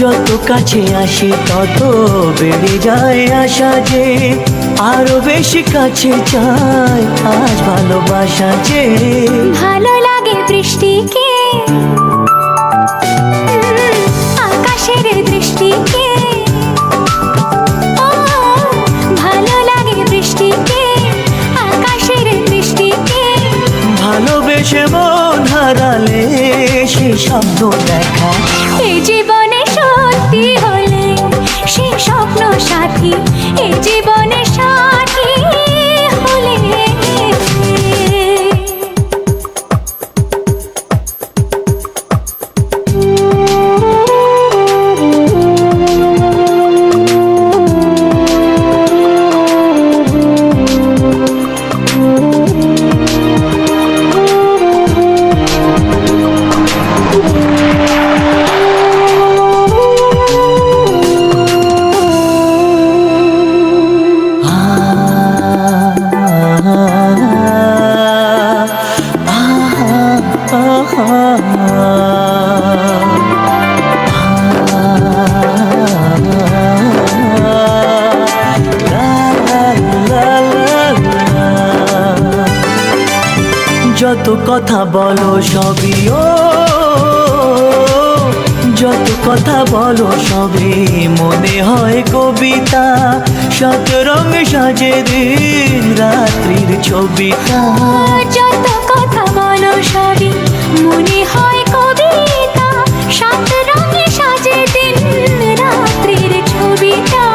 যত কাছে আসি তত বেড়ে যায় আশা যে আরও বেশি কাছে চাই আজ ভালোবাসা যে। ভালো লাগে বৃষ্টিকে আকাশের দৃষ্টিকে। ভালো লাগে বৃষ্টিকে আকাশের দৃষ্টিকে। ভালোবেসে মন হারালে সে শব্দ দেখা। এই জীবনে এই জীবনে যত কথা বলো সবই ও যত কথা বলো সবে মনে হয় কবিতা। শত রঙে সাজে দিন রাত্রির ছবিতা যত কথা বলো সবই মনে হয় কবিতা। সাত রঙে সাজে দিন রাত্রির ছবিটা।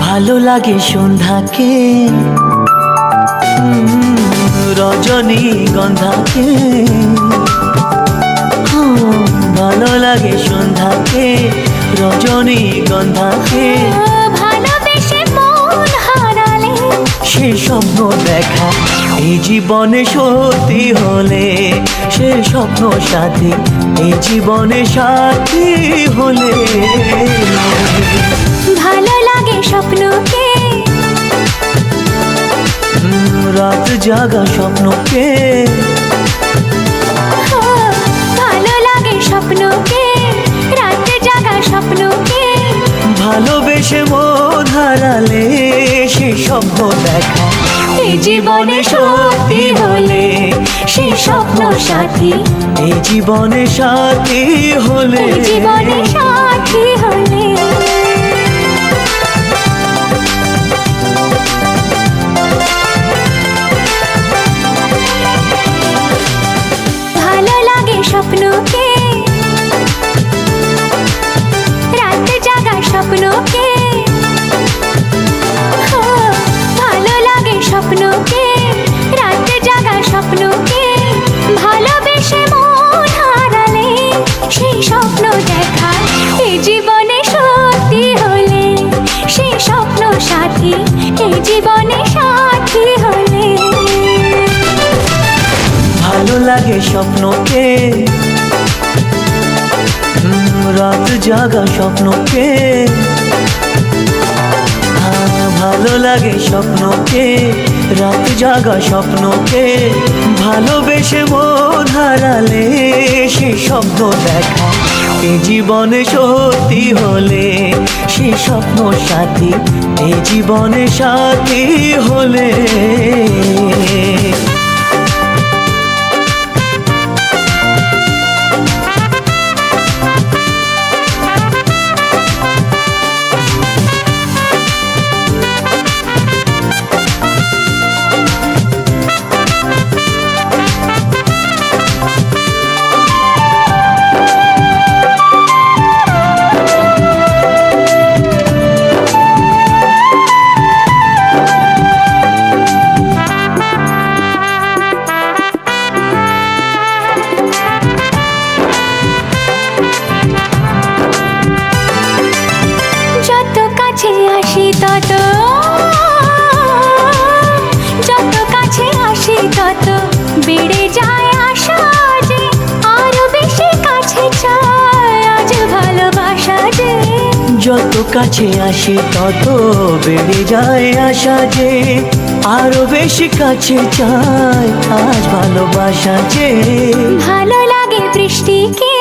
ভালো লাগে সন্ধ্যাকে। রজনী গন্ধাকে। হুম, ভালো লাগে সন্ধ্যাকে রজনী গন্ধাকে ভালোবেসে মন হারালে। সে স্বপ্ন দেখা এই জীবনে সত্যি হলে। সে স্বপ্ন সাথী এই জীবনে সাথী হলে। ভালো লাগে স্বপ্নকে। রাত জাগা স্বপ্নকে। ভালোবেসে মন হারালে সে স্বপ্ন দেখা। এই জীবনে সত্যি হলে সে স্বপ্ন সাথী। এই জীবনে সাথী হলে স্বপ্নকে ভালো লাগে স্বপ্নকে রাতে জাগা স্বপ্নকে ভালোবেসে সেই স্বপ্ন দেখা এই জীবনে সত্যি হলে সেই স্বপ্ন সাথী এই জীবনে সাথী হলে। ভালো লাগে স্বপ্নকে রাত জাগা স্বপ্নকে। ভালো লাগে স্বপ্নকে, রাত জাগা স্বপ্নকে। ভালোবেসে মন হারালে সে স্বপ্ন দেখা। এ জীবনে সত্যি হলে সে স্বপ্ন সাথী। এ জীবনে সাথী হলে যত কাছে আসি তত বেড়ে যায় আশা যে আরও বেশি কাছে চাই আজ ভালোবাসা যে। ভালো লাগে বৃষ্টিকে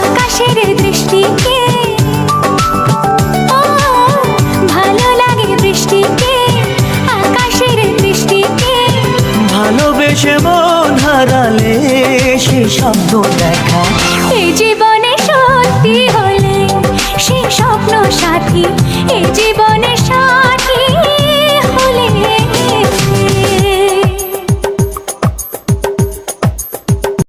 আকাশের দৃষ্টিকে ভালো লাগে বৃষ্টিকে আকাশের দৃষ্টিকে। ভালোবেসে মন হারালে সে শব্দ দেখা